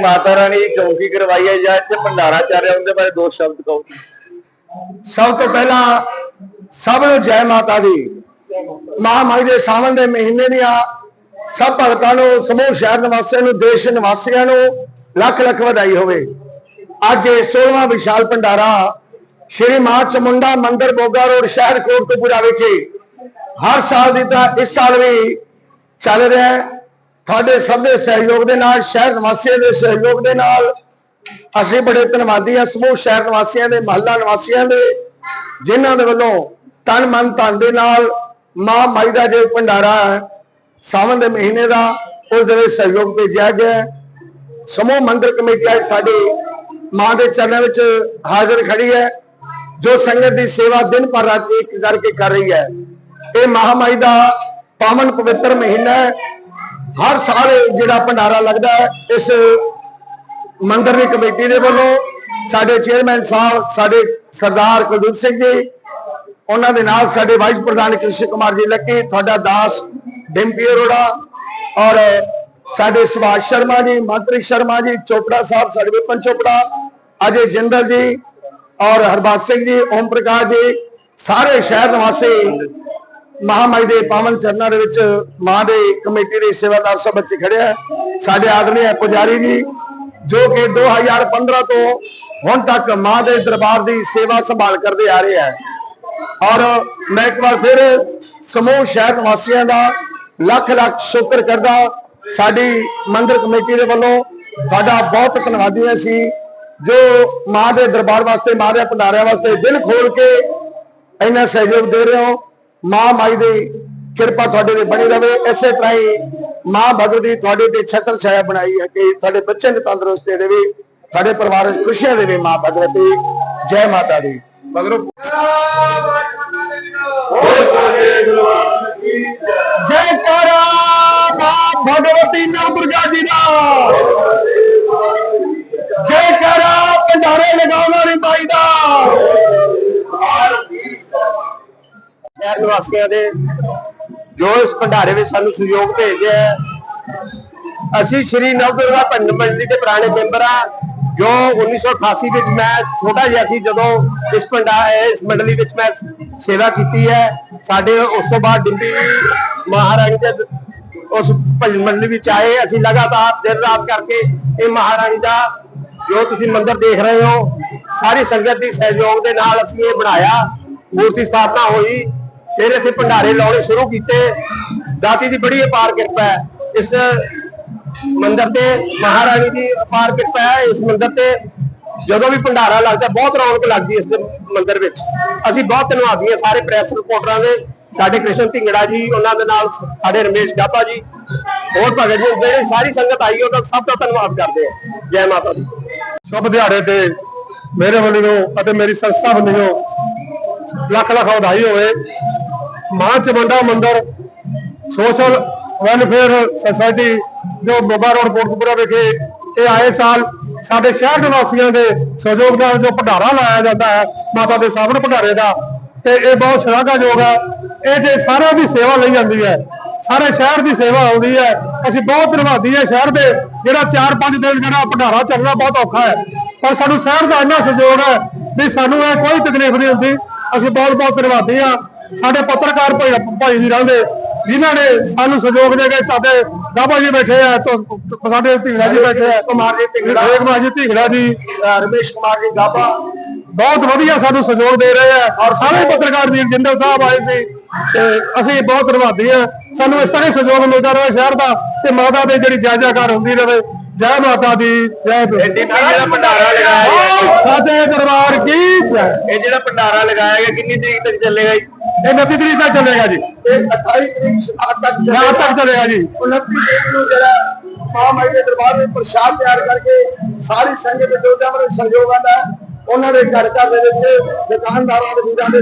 ਮਾਤਾ ਰਾਣੀ ਦੀ ਚੌਂਕੀ ਕਰਵਾਈ ਹੈ ਜਾਂ ਇੱਥੇ ਭੰਡਾਰਾ ਚੱਲ ਰਿਹਾ, ਉਹਦੇ ਬਾਰੇ ਦੋ ਸ਼ਬਦ ਕਹੋ। ਸਭ ਤੋਂ ਪਹਿਲਾਂ ਸਭ ਨੂੰ ਜੈ ਮਾਤਾ ਦੀ। ਮਹਾਮਾਈ ਦੇ ਸਾਵਣ ਦੇ ਮਹੀਨੇ ਦੀਆਂ ਸਭ ਭਗਤਾਂ ਨੂੰ, ਸਮੂਹ ਸ਼ਹਿਰ ਨਿਵਾਸੀਆਂ ਨੂੰ, ਦੇਸ਼ ਨਿਵਾਸੀਆਂ ਨੂੰ ਲੱਖ ਲੱਖ ਵਧਾਈ ਹੋਵੇ। ਅੱਜ ਇਹ 16ਵਾਂ ਵਿਸ਼ਾਲ ਭੰਡਾਰਾ ਸ਼੍ਰੀ ਮਾਂ ਚਮੁੰਡਾ ਮੰਦਿਰ ਬੋਗਾ ਰੋਡ, ਸ਼ਹਿਰ ਕੋਟਕਪੂਰਾ ਵਿਖੇ ਹਰ ਸਾਲ ਦੀ ਤਰ੍ਹਾਂ ਇਸ ਸਾਲ ਵੀ ਚੱਲ ਰਿਹਾ ਹੈ। ਤੁਹਾਡੇ ਸਭ ਦੇ ਸਹਿਯੋਗ ਦੇ ਨਾਲ, ਸ਼ਹਿਰ ਨਿਵਾਸੀਆਂ ਦੇ ਸਹਿਯੋਗ ਦੇ ਨਾਲ। ਅਸੀਂ ਬੜੇ ਧੰਨਵਾਦੀ ਹਾਂ ਸਮੂਹ ਸ਼ਹਿਰ ਨਿਵਾਸੀਆਂ ਦੇ, ਮਹੱਲਾ ਨਿਵਾਸੀਆਂ ਦੇ, ਜਿਨ੍ਹਾਂ ਦੇ ਵੱਲੋਂ ਤਨ ਮਨ ਧਨ ਦੇ ਨਾਲ ਮਾਂ ਮਾਈ ਦਾ ਜੋ ਭੰਡਾਰਾ ਹੈ, ਸਾਵਣ ਦੇ ਮਹੀਨੇ ਦਾ, ਉਸ ਦੇ ਵਿੱਚ ਸਹਿਯੋਗ ਭੇਜਿਆ ਗਿਆ ਸਮੂਹ ਮੰਦਰ ਕਮੇਟੀ ਅੱਜ ਸਾਡੇ ਮਾਂ ਦੇ ਚਰਨਾਂ ਵਿੱਚ ਹਾਜ਼ਰ ਖੜੀ ਹੈ, ਜੋ ਸੰਗਤ ਦੀ ਸੇਵਾ ਦਿਨ ਪਰ ਰਾਤ ਇੱਕ ਕਰਕੇ ਕਰ ਰਹੀ ਹੈ। ਇਹ ਮਹਾਮਾਈ ਦਾ ਪਾਵਨ ਪਵਿੱਤਰ ਮਹੀਨਾ ਹੈ ਹਰ ਸਾਲ ਜਿਹੜਾ ਭੰਡਾਰਾ ਲੱਗਦਾ ਹੈ, ਇਸ ਮੰਦਰ ਦੀ ਕਮੇਟੀ ਦੇ ਵੱਲੋਂ ਸਾਡੇ ਚੇਅਰਮੈਨ ਸਾਹਿਬ, ਸਾਡੇ ਸਰਦਾਰ ਕੁਲਦੀਪ ਸਿੰਘ ਜੀ, ਉਹਨਾਂ ਦੇ ਨਾਲ ਸਾਡੇ ਵਾਈਸ ਪ੍ਰਧਾਨ ਕ੍ਰਿਸ਼ਨ ਕੁਮਾਰ ਜੀ ਲੱਕੀ, ਤੁਹਾਡਾ ਦਾਸ ਡਿੰਪੀ ਅਰੋੜਾ ਔਰ ਸਾਡੇ ਸੁਭਾਸ਼ ਸ਼ਰਮਾ ਜੀ, ਮੰਤਰੀ ਸ਼ਰਮਾ ਜੀ, ਚੋਪੜਾ ਸਾਹਿਬ, ਸਾਡੇ ਵਿਪਨ ਚੋਪੜਾ, ਅਜੇ ਜਿੰਦਲ ਜੀ ਔਰ ਹਰਬਾਜ ਸਿੰਘ ਜੀ, ਓਮ ਪ੍ਰਕਾਸ਼ ਜੀ, ਸਾਰੇ ਸ਼ਹਿਰ ਨਿਵਾਸੀ ਮਹਾਮਾਈ ਦੇ ਪਾਵਨ ਚਰਨਾਂ ਦੇ ਵਿੱਚ ਮਾਂ ਦੇ ਕਮੇਟੀ ਦੇ ਸੇਵਾਦਾਰ ਸਭ ਬੱਚੇ ਖੜੇ ਆ। ਸਾਡੇ ਹੈ ਪੁਜਾਰੀ ਜੀ, ਜੋ ਕਿ 2015 ਤੋਂ ਹੁਣ ਤੱਕ ਮਾਂ ਦੇ ਦਰਬਾਰ ਦੀ ਸੇਵਾ ਸੰਭਾਲ ਕਰਦੇ ਆ ਰਹੇ ਹੈ ਔਰ ਮੈਂ ਇੱਕ ਵਾਰ ਫਿਰ ਸਮੂਹ ਸ਼ਹਿਰ ਨਿਵਾਸੀਆਂ ਦਾ ਲੱਖ ਲੱਖ ਸ਼ੁਕਰ ਕਰਦਾ, ਸਾਡੀ ਮੰਦਰ ਕਮੇਟੀ ਦੇ ਵੱਲੋਂ ਤੁਹਾਡਾ ਬਹੁਤ ਧੰਨਵਾਦੀ ਹਾਂ ਅਸੀਂ, ਜੋ ਮਾਂ ਦੇ ਦਰਬਾਰ ਵਾਸਤੇ, ਮਾਂ ਦੇ ਭੰਡਾਰਿਆਂ ਵਾਸਤੇ ਦਿਲ ਖੋਲ ਕੇ ਇੰਨਾ ਸਹਿਯੋਗ ਦੇ ਰਹੇ ਹੋ। ਮਾਂ ਮਾਈ ਦੀ ਕਿਰਪਾ ਤੁਹਾਡੇ ਤੇ ਬਣੀ ਰਵੇ। ਇਸੇ ਤਰ੍ਹਾਂ ਹੀ ਮਾਂ ਭਗਵਤੀ ਤੁਹਾਡੇ ਤੇ ਛਤਰ ਛਾਇਆ ਬਣਾਈ ਹੈ ਕਿ ਤੁਹਾਡੇ ਬੱਚੇ ਨੂੰ ਤੰਦਰੁਸਤੀ ਦੇਵੇ ਤੁਹਾਡੇ ਪਰਿਵਾਰ ਵਿੱਚ ਖੁਸ਼ੀਆਂ ਦੇਵੇ ਮਾਂ ਭਗਵਤੀ ਜੈ ਮਾਤਾ ਦੀ। ਮਗਰੋਂ ਜੈ ਕਰਾ ਮਾਂ ਭਗਵਤੀ ਨਵ ਦੁਰਗਾ ਜੀ ਦਾ। ਸ਼ਹਿਰ ਨਿਵਾਸੀਆਂ ਦੇ ਜੋ ਇਸ ਭੰਡਾਰੇ ਵਿੱਚ ਸਾਨੂੰ ਸਹਿਯੋਗ ਭੇਜਿਆ ਹੈ ਅਸੀਂ ਸ਼੍ਰੀ ਨਵਦੁਰਗਾ ਭੰਡ ਮੰਡਲੀ ਦੇ ਪੁਰਾਣੇ ਮੈਂਬਰ ਆ। ਜੋ 1988 ਵਿੱਚ ਮੈਂ ਛੋਟਾ ਜਿਹਾ ਸੀ, ਜਦੋਂ ਇਸ ਭੰਡਾ, ਇਸ ਮੰਡਲੀ ਵਿੱਚ ਮੈਂ ਸੇਵਾ ਕੀਤੀ ਹੈ। ਸਾਡੇ ਉਸ ਤੋਂ ਬਾਅਦ ਡਿੰਪੀ ਮਹਾਰਾਣੀ ਦੇ ਉਸ ਭਜਨ ਮੰਡਲੀ ਵਿੱਚ ਆਏ। ਅਸੀਂ ਲਗਾਤਾਰ ਦਿਨ ਰਾਤ ਕਰਕੇ ਇਹ ਮਹਾਰਾਣੀ ਦਾ ਜੋ ਤੁਸੀਂ ਮੰਦਿਰ ਦੇਖ ਰਹੇ ਹੋ, ਸਾਰੀ ਸੰਗਤ ਦੀ ਸਹਿਯੋਗ ਦੇ ਨਾਲ ਅਸੀਂ ਇਹ ਬਣਾਇਆ। ਮੂਰਤੀ ਸਥਾਪਨਾ ਹੋਈ। ਫਿਰ ਇੱਥੇ ਭੰਡਾਰੇ ਲਾਉਣੇ ਸ਼ੁਰੂ ਕੀਤੇ। ਦਾਤੀ ਦੀ ਬੜੀ ਅਪਾਰ ਕਿਰਪਾ ਹੈ। ਇਸ ਮੰਦਿਰ ਤੇ ਮਹਾਰਾਣੀ ਦੀ ਅਪਾਰ ਕਿਰਪਾ ਹੈ ਇਸ ਮੰਦਿਰ ਤੇ। ਜਦੋਂ ਵੀ ਭੰਡਾਰਾ ਲੱਗਦਾ, ਬਹੁਤ ਰੌਣਕ ਲੱਗਦੀ ਇਸ ਦੇ ਵਿੱਚ। ਅਸੀਂ ਬਹੁਤ ਧੰਨਵਾਦੀ ਹਾਂ ਸਾਰੇ ਪ੍ਰੈਸ ਰਿਪੋਰਟਰਾਂ ਦੇ। ਸਾਡੇ ਕ੍ਰਿਸ਼ਨ ਢਿੰਗੜਾ ਜੀ, ਉਹਨਾਂ ਦੇ ਨਾਲ ਸਾਡੇ ਰਮੇਸ਼ ਗਾਬਾ ਜੀ। ਹੋਰ ਭਗਤ ਜੀ, ਜਿਹੜੀ ਸਾਰੀ ਸੰਗਤ ਆਈ, ਉਹਨਾਂ ਦਾ ਸਭ ਦਾ ਧੰਨਵਾਦ ਕਰਦੇ ਹਾਂ। ਜੈ ਮਾਤਾ ਦੀ। ਸ਼ੁਭ ਦਿਹਾੜੇ ਤੇ ਮੇਰੇ ਵੱਲੋਂ ਅਤੇ ਮੇਰੀ ਸੰਸਥਾ ਵੱਲੋਂ ਲੱਖ ਲੱਖ ਵਧਾਈ ਹੋਵੇ। ਮਾਂ ਚਮੰਡਾ ਮੰਦਿਰ ਸੋਸ਼ਲ ਵੈਲਫੇਅਰ ਸੁਸਾਇਟੀ ਜੋ ਬੋਗਾ ਰੋਡ ਕੋਟਕਪੂਰਾ ਵਿਖੇ ਇਹ ਆਏ ਸਾਲ ਸਾਡੇ ਸ਼ਹਿਰ ਨਿਵਾਸੀਆਂ ਦੇ ਸਹਿਯੋਗ ਨਾਲ ਜੋ ਭੰਡਾਰਾ ਲਾਇਆ ਜਾਂਦਾ ਹੈ, ਮਾਤਾ ਦੇ ਸਾਹਮਣੇ ਭੰਡਾਰੇ ਦਾ। ਤੇ ਇਹ ਬਹੁਤ ਸ਼ਲਾਘਾਯੋਗ ਹੈ। ਇਹ ਜੇ ਸਾਰਿਆਂ ਦੀ ਸੇਵਾ ਲਈ ਜਾਂਦੀ ਹੈ, ਸਾਰੇ ਸ਼ਹਿਰ ਦੀ ਸੇਵਾ ਆਉਂਦੀ ਹੈ। ਅਸੀਂ ਬਹੁਤ ਧੰਨਵਾਦੀ ਹੈ ਸ਼ਹਿਰ ਦੇ, ਜਿਹੜਾ 4-5 ਦਿਨ ਜਿਹੜਾ ਭੰਡਾਰਾ ਚੱਲਣਾ ਬਹੁਤ ਔਖਾ ਹੈ। ਪਰ ਸਾਨੂੰ ਸ਼ਹਿਰ ਦਾ ਇੰਨਾ ਸਹਿਯੋਗ ਹੈ ਵੀ ਸਾਨੂੰ ਇਹ ਕੋਈ ਤਕਲੀਫ ਨਹੀਂ ਹੁੰਦੀ। ਅਸੀਂ ਬਹੁਤ ਬਹੁਤ ਧੰਨਵਾਦੀ ਹਾਂ। ਸਾਡੇ ਪੱਤਰਕਾਰ ਭਾਈ ਭਾਈ ਜੀ ਰਹਿੰਦੇ ਜਿਨ੍ਹਾਂ ਨੇ ਸਾਨੂੰ ਸਹਿਯੋਗ ਦੇ ਕੇ ਸਾਡੇ ਗਾਬਾ ਜੀ ਬੈਠੇ ਆ ਸਾਡੇ ਢਿੰਗੜਾ ਜੀ ਬੈਠੇ ਆ ਕੁਮਾਰ ਜੀ ਢਿੰਗੜਾ। ਕੁਮਾਰ ਜੀ ਢਿੰਗੜਾ ਜੀ। ਰਮੇਸ਼ ਕੁਮਾਰ ਜੀ ਗਾਬਾ ਬਹੁਤ ਵਧੀਆ ਸਾਨੂੰ ਸਹਿਯੋਗ ਦੇ ਰਹੇ ਆ। ਔਰ ਸਾਰੇ ਪੱਤਰਕਾਰ ਵੀਰ ਜਿੰਦਲ ਸਾਹਿਬ ਆਏ ਸੀ ਤੇ ਅਸੀਂ ਬਹੁਤ ਧੰਨਵਾਦੀ ਆ। ਸਾਨੂੰ ਇਸ ਤਰ੍ਹਾਂ ਹੀ ਸਹਿਯੋਗ ਮਿਲਦਾ ਰਹੇ ਸ਼ਹਿਰ ਦਾ ਤੇ ਮਾਤਾ ਦੀ ਜਿਹੜੀ ਜੈ ਜੈਕਾਰ ਹੁੰਦੀ ਰਹੇ। ਜੈ ਮਾਤਾ ਦੀ ਜੈ ਡਿੰਪੀ ਜਿਹੜਾ ਭੰਡਾਰਾ ਲਗਾਇਆ ਗਿਆ ਸਾਡੇ ਦਰਬਾਰ ਕੀ ਜੈ। ਇਹ ਜਿਹੜਾ ਭੰਡਾਰਾ ਲਗਾਇਆ ਗਿਆ ਕਿੰਨੀ ਤਰੀਕ ਤੱਕ ਚੱਲੇਗਾ ਜੀ? ਇਹ 29 ਤਰੀਕ ਤੱਕ ਚੱਲੇਗਾ ਜੀ। ਇਹ 28 ਤਰੀਕ ਸ਼ਾਮ ਤੱਕ ਚੱਲੇਗਾ। ਜੀ। 29 ਤਰੀਕ ਨੂੰ ਜਿਹੜਾ ਮਾਂ ਮਾਈ ਦੇ ਦਰਬਾਰ ਵਿੱਚ ਪ੍ਰਸ਼ਾਦ ਤਿਆਰ ਕਰਕੇ ਸਾਰੀ ਸੰਗਤ ਦੇ ਦੋਜਾਂ ਵੱਲੋਂ ਸਹਿਯੋਗ ਆਉਂਦਾ ਉਹਨਾਂ ਦੇ ਘਰ ਘਰ ਦੇ ਵਿੱਚ ਦੁਕਾਨਦਾਰਾਂ ਦੇ ਵੀਰਾਂ ਦੇ